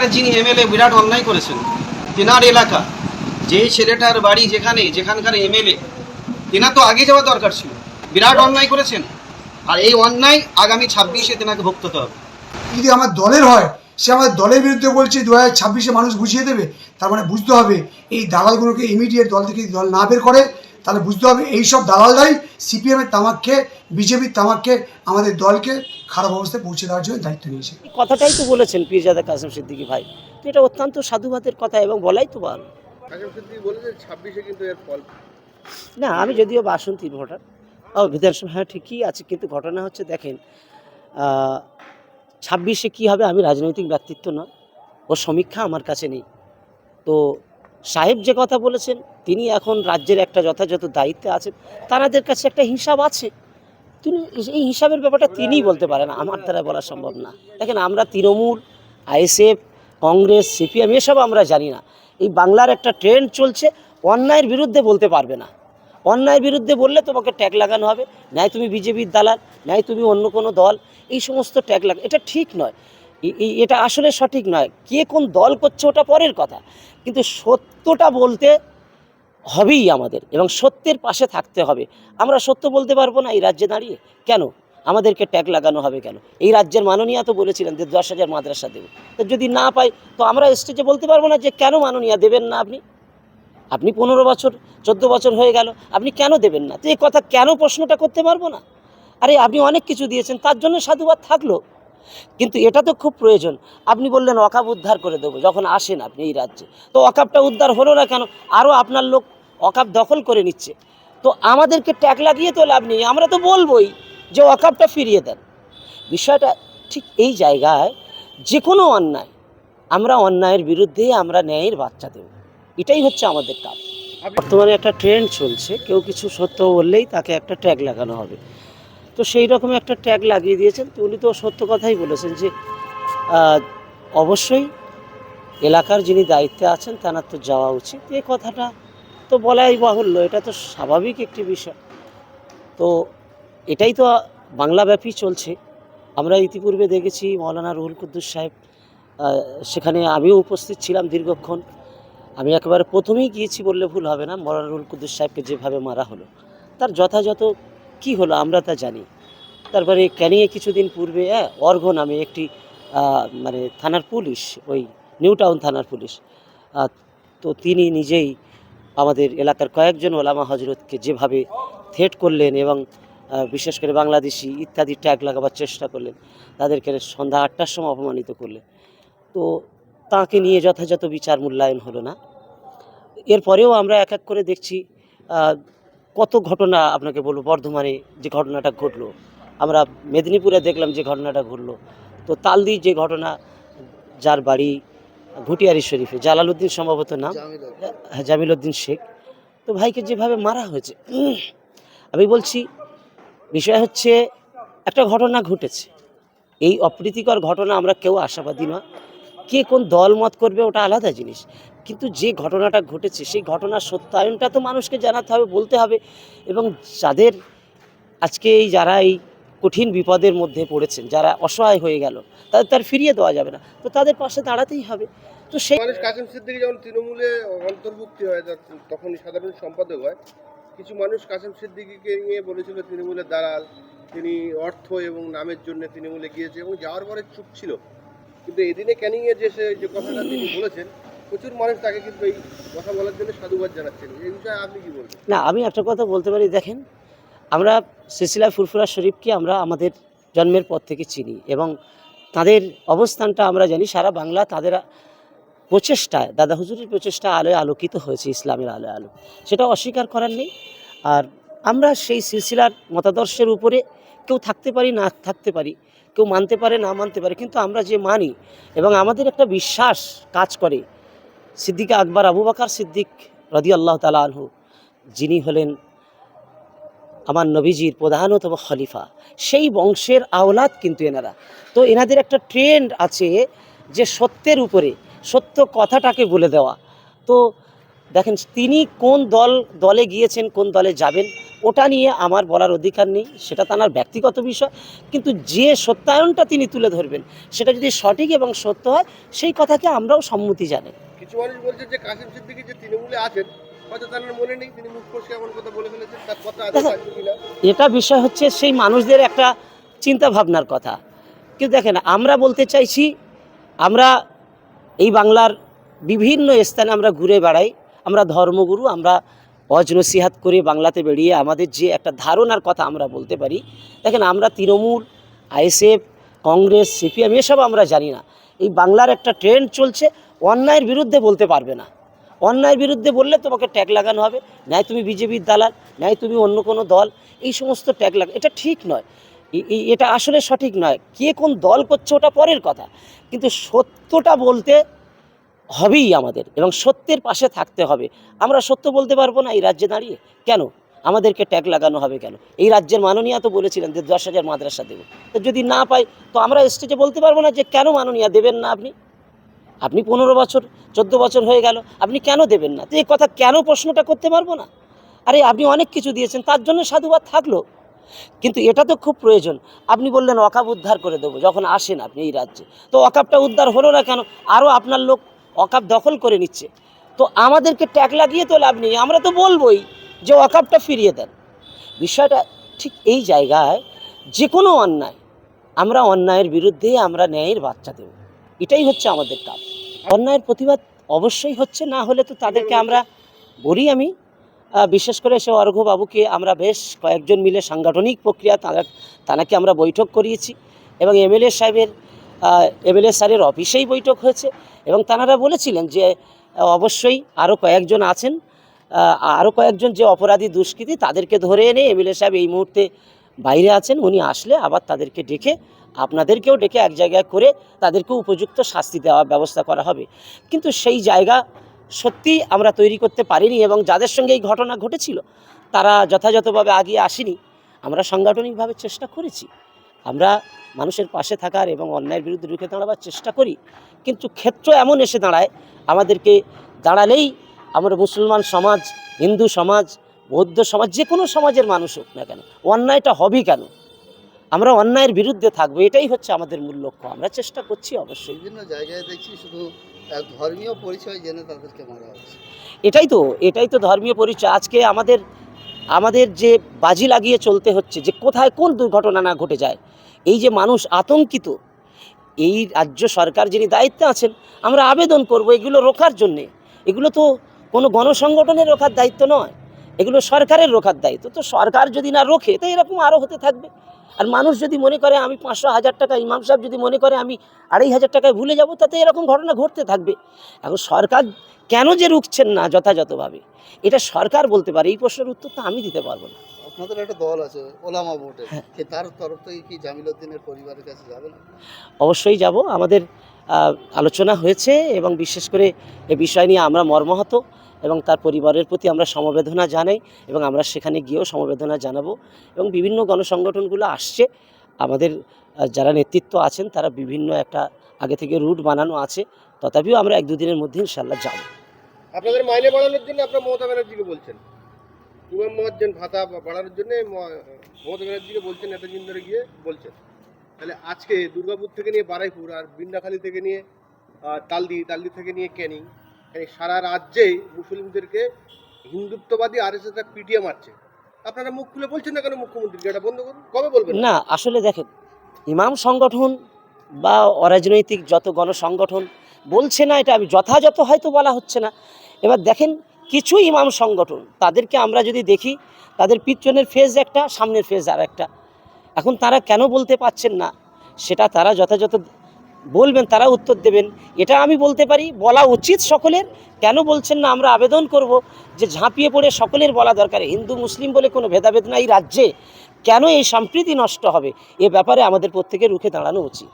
এলাকার যিনি এমএলএ বিরাট অন্যায় করেছেন, তেনার এলাকা যে ছেলেটার বাড়ি যেখানে, যেখানকার এমএলএ, তেনার তো আগে যাওয়া দরকার ছিল। বিরাট অন্যায় করেছেন। আর এই অন্যায় আগামী ছাব্বিশে তেনাকে ভুগতে হবে। যদি আমার দলের হয়, সে আমাদের দলের বিরুদ্ধে বলছে দু হাজার মানুষ বুঝিয়ে দেবে, তার মানে বুঝতে হবে, এই দালালগুলোকে ইমিডিয়েট দল থেকে দল না বের করে তাহলে বুঝতে হবে এই সব দালালরাই সিপিএমের তামাককে বিজেপির তামাককে আমাদের দলকে খারাপ অবস্থায় পৌঁছে দেওয়ার জন্য দায়িত্ব নিয়েছে। এই কথাটাই তো বলেছেন পীরজাদা কাসিম সিদ্দিকী ভাই। তো এটা অত্যন্ত সাধুবাদের কথা এবং বলাই তো ভালো বলেছেন কিন্তু এর ফল। না আমি যদিও বাসন্তী ভোটার ও বিধানসভা হ্যাঁ ঠিকই আছে কিন্তু ঘটনা হচ্ছে দেখেন ছাব্বিশে কী হবে আমি রাজনৈতিক ব্যক্তিত্ব না ও সমীক্ষা আমার কাছে নেই। তো সাহেব যে কথা বলেছেন, তিনি এখন রাজ্যের একটা যথাযথ দায়িত্বে আছেন। তাদের কাছে একটা হিসাব আছে। তিনি, এই হিসাবের ব্যাপারটা তিনিই বলতে পারেন, আমার দ্বারা বলা সম্ভব না। দেখেন, আমরা তৃণমূল, আইএসএফ, কংগ্রেস, সিপিএম, এসব আমরা জানি না। এই বাংলার একটা ট্রেন্ড চলছে, অন্যায়ের বিরুদ্ধে বলতে পারবে না। অন্যায়ের বিরুদ্ধে বললে তোমাকে ট্যাগ লাগানো হবে। ন্যায় তুমি বিজেপির দালাল ন্যায় তুমি অন্য কোনো দল। এই সমস্ত ট্যাগ লাগা, এটা ঠিক নয়। এটা আসলে সঠিক নয়। কে কোন দল করছে ওটা পরের কথা। কিন্তু সত্যটা বলতে হবেই আমাদের এবং সত্যের পাশে থাকতে হবে। আমরা সত্য বলতে পারব না এই রাজ্যে দাঁড়িয়ে। কেন? আমাদেরকে ট্যাগ লাগানো হবে কেন? এই রাজ্যের মাননীয়া তো বলেছিলেন যে দশ হাজার মাদ্রাসা দেবে। তো যদি না পাই, তো আমরা স্টেজে বলতে পারব না যে কেন মাননীয়া দেবেন না আপনি? আপনি পনেরো বছর, চোদ্দ বছর হয়ে গেল, আপনি কেন দেবেন না? তো এই কথা কেন প্রশ্নটা করতে পারব না? আরে আপনি অনেক কিছু দিয়েছেন, তার জন্য সাধুবাদ থাকল। কিন্তু এটা তো খুব প্রয়োজন। আপনি বললেন অকাপ উদ্ধার করে দেবো, যখন আসেন আপনি এই রাজ্যে। তো অকাপটা উদ্ধার হলো না কেন? আরও আপনার লোক অকাপ দখল করে নিচ্ছে। তো আমাদেরকে ট্যাগ লাগিয়ে তো লাভ নেই, আমরা তো বলবোই যে অকাপটা ফিরিয়ে দেন। বিষয়টা ঠিক এই জায়গায় যে কোনো অন্যায়, আমরা অন্যায়ের বিরুদ্ধে আমরা ন্যায়ের বাচ্চা দেব। এটাই হচ্ছে আমাদের কাজ। বর্তমানে একটা ট্রেন্ড চলছে, কেউ কিছু সত্য বললেই তাকে একটা ট্যাগ লাগানো হবে। তো সেই রকম একটা ট্যাগ লাগিয়ে দিয়েছেন। তো উনি তো সত্য কথাই বলেছেন যে অবশ্যই এলাকার যিনি দায়িত্বে আছেন তার তো যাওয়া উচিত। এই কথাটা তো বলাই বাহুল্য, এটা তো স্বাভাবিক একটি বিষয়। তো এটাই তো বাংলাব্যাপী চলছে। আমরা ইতিপূর্বে দেখেছি মৌলানা রুহুল কুদ্দুস সাহেব সেখানে আমিও উপস্থিত ছিলাম দীর্ঘক্ষণ। আমি একেবারে প্রথমেই গিয়েছি বললে ভুল হবে না, মৌলানা রুহুল কুদ্দুস সাহেবকে যেভাবে মারা হলো, তার যথাযথ কি হলো আমরা তা জানি। তারপরে ক্যানিংয়ে কিছুদিন পূর্বে হ্যাঁ, অর্ঘ নামে একটি মানে থানার পুলিশ ওই নিউ টাউন থানার পুলিশ তো তিনি নিজেই আমাদের এলাকার কয়েকজন ওলামা হজরতকে যেভাবে থ্রেট করলেন এবং বিশেষ করে বাংলাদেশি ইত্যাদি ট্যাগ লাগাবার চেষ্টা করলেন তাদেরকে সন্ধ্যা আটটার সময় অপমানিত করলেন। তো তাকে নিয়ে যথাযথ বিচার মূল্যায়ন হলো না। এরপরেও আমরা এক এক করে দেখছি কত ঘটনা আপনাকে বলব বর্ধমানে যে ঘটনাটা ঘটলো। আমরা মেদিনীপুরে দেখলাম যে ঘটনাটা ঘটলো। তো তালদি যে ঘটনা যার বাড়ি ঘুটিয়ারি শরীফে জালালউদ্দিন সম্ভবত নাম? হ্যাঁ জামিল উদ্দিন শেখ। তো ভাইকে যেভাবে মারা হয়েছে আমি বলছি বিষয় হচ্ছে একটা ঘটনা ঘটেছে। এই অপ্রীতিকর ঘটনা আমরা কেউ আশাবাদী না কে কোন দল মত করবে ওটা আলাদা জিনিস। কিন্তু যে ঘটনাটা ঘটেছে, সেই ঘটনার সত্যায়নটা তো মানুষকে জানাতে হবে, বলতে হবে। এবং যাদের আজকে এই যারা এই কঠিন বিপদের মধ্যে পড়েছেন, যারা অসহায় হয়ে গেল, তাদের তার ফিরিয়ে দেওয়া যাবে না। তো তাদের পাশে দাঁড়াতেই হবে। তো সেই মানুষ সিদ্দিকি যখন তৃণমূলে অন্তর্ভুক্তি হয় তখনই সাধারণ সম্পাদক হয়, কিছু মানুষ কাসিম সিদ্দিকিকে নিয়ে বলেছিল তৃণমূলের দালাল। তিনি অর্থ এবং নামের জন্য তৃণমূলে গিয়েছে এবং যাওয়ার পরে চুপ ছিল। কিন্তু এদিনে ক্যানিংয়ে যে সে যে কথাটা তিনি বলেছেন প্রচুর মানুষ তাকে কিন্তু এই কথা বলার জন্য সাধুবাদ জানাচ্ছেন। এই বিষয়ে আপনি কি বলবেন? না, আমি একটা কথা বলতে পারি, দেখেন, আমরা সিলসিলা ফুরফুরা শরীফকে আমরা আমাদের জন্মের পর থেকে চিনি এবং তাদের অবস্থানটা আমরা জানি, সারা বাংলা তাদের প্রচেষ্টায়, দাদা হুজুরের প্রচেষ্টা আলোয় আলোকিত হয়েছে, ইসলামের আলোয় আলো। সেটা অস্বীকার করার নেই। আর আমরা সেই সিলসিলার মতাদর্শের উপরে কেউ থাকতে পারি, না থাকতে পারি, কেউ মানতে পারে, না মানতে পারে, কিন্তু আমরা যে মানি এবং আমাদের একটা বিশ্বাস কাজ করে সিদ্দিকা আকবর, আবু বাকার সিদ্দিক রদি আল্লাহ তালা আনহু, যিনি হলেন আমার নবীজির প্রধানতম খলিফা। সেই বংশের আওলাদ কিন্তু এনারা। তো এনাদের একটা ট্রেন্ড আছে যে সত্যের উপরে, সত্য কথাটাকে বলে দেওয়া। তো দেখেন তিনি কোন দল দলে গিয়েছেন কোন দলে যাবেন ওটা নিয়ে আমার বলার অধিকার নেই সেটা তার ব্যক্তিগত বিষয়। কিন্তু যে সত্যায়নটা তিনি তুলে ধরবেন সেটা যদি সঠিক এবং সত্য হয় সেই কথাকে আমরাও সম্মতি জানাই। কিছু মানুষ বলছে যে কাসিম সিদ্দিকী যে তৃণমূলে আছেন এটা বিষয় হচ্ছে সেই মানুষদের একটা চিন্তা ভাবনার কথা। কিন্তু দেখেন আমরা বলতে চাইছি আমরা এই বাংলার বিভিন্ন স্থানে আমরা ঘুরে বেড়াই আমরা ধর্মগুরু, আমরা অজনসিহাত করে বাংলাতে বেরিয়ে আমাদের যে একটা ধারণার কথা আমরা বলতে পারি, দেখেন আমরা তৃণমূল, আইএসএফ, কংগ্রেস, সিপিএম এসব আমরা জানি না। এই বাংলার একটা ট্রেন্ড চলছে, অন্যায়ের বিরুদ্ধে বলতে পারবে না। অন্যায়ের বিরুদ্ধে বললে তোমাকে ট্যাগ লাগানো হবে ন্যায় তুমি বিজেপির দালাল ন্যায় তুমি অন্য কোনো দল, এই সমস্ত ট্যাগ লাগা এটা ঠিক নয়। এটা আসলে সঠিক নয়। কে কোন দল করছে ওটা পরের কথা। কিন্তু সত্যটা বলতে হবেই আমাদের এবং সত্যের পাশে থাকতে হবে। আমরা সত্য বলতে পারব না এই রাজ্যে দাঁড়িয়ে। কেন? আমাদেরকে ট্যাগ লাগানো হবে কেন? এই রাজ্যের মাননীয়া তো বলেছিলেন যে দশ হাজার মাদ্রাসা দেবো। তো যদি না পাই, তো আমরা স্টেজে বলতে পারব না যে কেন মাননীয়া দেবেন না আপনি? আপনি পনেরো বছর, চোদ্দ বছর হয়ে গেল, আপনি কেন দেবেন না? তো এই কথা কেন প্রশ্নটা করতে পারব না? আরে, আপনি অনেক কিছু দিয়েছেন, তার জন্য সাধুবাদ থাকল। কিন্তু এটা তো খুব প্রয়োজন। আপনি বললেন অকাপ উদ্ধার করে দেবো, যখন আসেন আপনি এই রাজ্যে। তো অকাপটা উদ্ধার হলো না কেন? আরও আপনার লোক অকাপ দখল করে নিচ্ছে। তো আমাদেরকে ট্যাগ লাগিয়ে তো লাভ নেই, আমরা তো বলবোই যে অকাপটা ফিরিয়ে দেন। বিষয়টা ঠিক এই জায়গায় যে কোনো অন্যায়, আমরা অন্যায়ের বিরুদ্ধে আমরা ন্যায়ের বাচ্চা দেব। এটাই হচ্ছে আমাদের কাজ। অন্যায়ের প্রতিবাদ অবশ্যই হচ্ছে, না হলে তো তাদেরকে আমরা বলি আমি। বিশেষ করে সে অর্ঘ্য বাবুকে আমরা বেশ কয়েকজন মিলে সাংগঠনিক প্রক্রিয়া, তারা তানাকে আমরা বৈঠক করিয়েছি এবং এমএলএ সাহেবের এমএলএ স্যারের অফিসেই বৈঠক হয়েছে এবং তানারা বলেছিলেন যে অবশ্যই আরও কয়েকজন আছেন আরও কয়েকজন যে অপরাধী দুষ্কৃতী তাদেরকে ধরে এনে এমএলএ সাহেব এই মুহূর্তে বাইরে আছেন, উনি আসলে আবার তাদেরকে ডেকে, আপনাদেরকেও ডেকে এক জায়গায় করে তাদেরকে উপযুক্ত শাস্তি দেওয়ার ব্যবস্থা করা হবে। কিন্তু সেই জায়গা সত্যি আমরা তৈরি করতে পারিনি এবং যাদের সঙ্গে এই ঘটনা ঘটেছিল, তারা যথাযথভাবে আগিয়ে আসেনি। আমরা সাংগঠনিকভাবে চেষ্টা করেছি। আমরা মানুষের পাশে থাকার এবং অন্যায়ের বিরুদ্ধে রুখে দাঁড়াবার চেষ্টা করি। কিন্তু ক্ষেত্র এমন এসে দাঁড়ায় আমাদেরকে দাঁড়ালেই আমরা মুসলমান সমাজ হিন্দু সমাজ বৌদ্ধ সমাজ যে কোনো সমাজের মানুষ হোক না কেন অন্যায়টা হবেই কেন? আমরা অন্যায়ের বিরুদ্ধে থাকব এটাই হচ্ছে আমাদের মূল লক্ষ্য। আমরা চেষ্টা করছি অবশ্যই। বিভিন্ন জায়গায় দেখছি শুধু ধর্মীয় পরিচয় জেনে তাদেরকে মারা হচ্ছে। এটাই তো এটাই তো ধর্মীয় পরিচয়। আজকে আমাদের আমাদের যে বাজি লাগিয়ে চলতে হচ্ছে, যে কোথায় কোন দুর্ঘটনা না ঘটে যায়, এই যে মানুষ আতঙ্কিত, এই রাজ্য সরকার যিনি দায়িত্বে আছেন, আমরা আবেদন করব এগুলো রোখার জন্যে। এগুলো তো কোনো গণসংগঠনের রোখার দায়িত্ব নয়, এগুলো সরকারের রোখার দায়িত্ব। তো সরকার যদি না রোখে, তো এরকম আরও হতে থাকবে। আর মানুষ যদি মনে করে আমি পাঁচশো হাজার টাকা ইমাম সাহেব যদি মনে করে আমি আড়াই হাজার টাকায় ভুলে যাব তাতে এরকম ঘটনা ঘটতে থাকবে। এখন সরকার কেন যে রুখছেন না যথাযথভাবে? এটা সরকার বলতে পারে এই প্রশ্নের উত্তর তো আমি দিতে পারব না। আপনাদের একটা দল আছে ওলামা বোর্ডে হ্যাঁ। তার তরফ থেকে কি জামিলউদ্দিনের পরিবারের কাছে যাবেন? অবশ্যই যাব। আমাদের আলোচনা হয়েছে এবং বিশেষ করে এ বিষয় নিয়ে আমরা মর্মাহত এবং তার পরিবারের প্রতি আমরা সমবেদনা জানাই এবং আমরা সেখানে গিয়েও সমবেদনা জানাব এবং বিভিন্ন গণসংগঠনগুলো আসছে। আমাদের যারা নেতৃত্ব আছেন তারা বিভিন্ন একটা আগে থেকে রুট বানানো আছে। তথাপিও আমরা এক দুদিনের মধ্যে ইনশাল্লাহ যাব। আপনাদের মাইনে বাড়ানোর জন্য আপনার মমতা ব্যানার্জিকে বলছেন। ভাতা বাড়ানোর জন্য মমতা ব্যানার্জিকে বলছেন, এতদিন ধরে গিয়ে বলছেন। তাহলে আজকে দুর্গাপুর থেকে নিয়ে বারাইপুর আর বিন্দাখালী থেকে নিয়ে তালদি তালদি থেকে নিয়ে ক্যানিং সারা রাজ্যেই মুসলিমদেরকে হিন্দুত্ববাদী আর এস পিটিএ মারছে। আপনারা মুখ খুলে বলছেন না কেন মুখ্যমন্ত্রীকে? এটা বন্ধ করুন। কবে বলবেন? না, আসলে দেখেন, ইমাম সংগঠন বা অরাজনৈতিক যত গণসংগঠন বলছে না, এটা আমি যথাযথ হয়তো বলা হচ্ছে না। এবার দেখেন, কিছু ইমাম সংগঠন, তাদেরকে আমরা যদি দেখি, তাদের পিছনের ফেজ একটা, সামনের ফেজ আর একটা এখন তারা কেন বলতে পারছেন না? সেটা তারা যথাযথ বলবেন, তারা উত্তর দেবেন। এটা আমি বলতে পারি, বলা উচিত সকলের। কেন বলছেন না আমরা আবেদন করব? যে ঝাঁপিয়ে পড়ে সকলের বলা দরকার। হিন্দু, মুসলিম বলে কোনো ভেদাভেদ নাই রাজ্যে। কেন এই সম্প্রীতি নষ্ট হবে? এ ব্যাপারে আমাদের প্রত্যেকের রুখে দাঁড়ানো উচিত।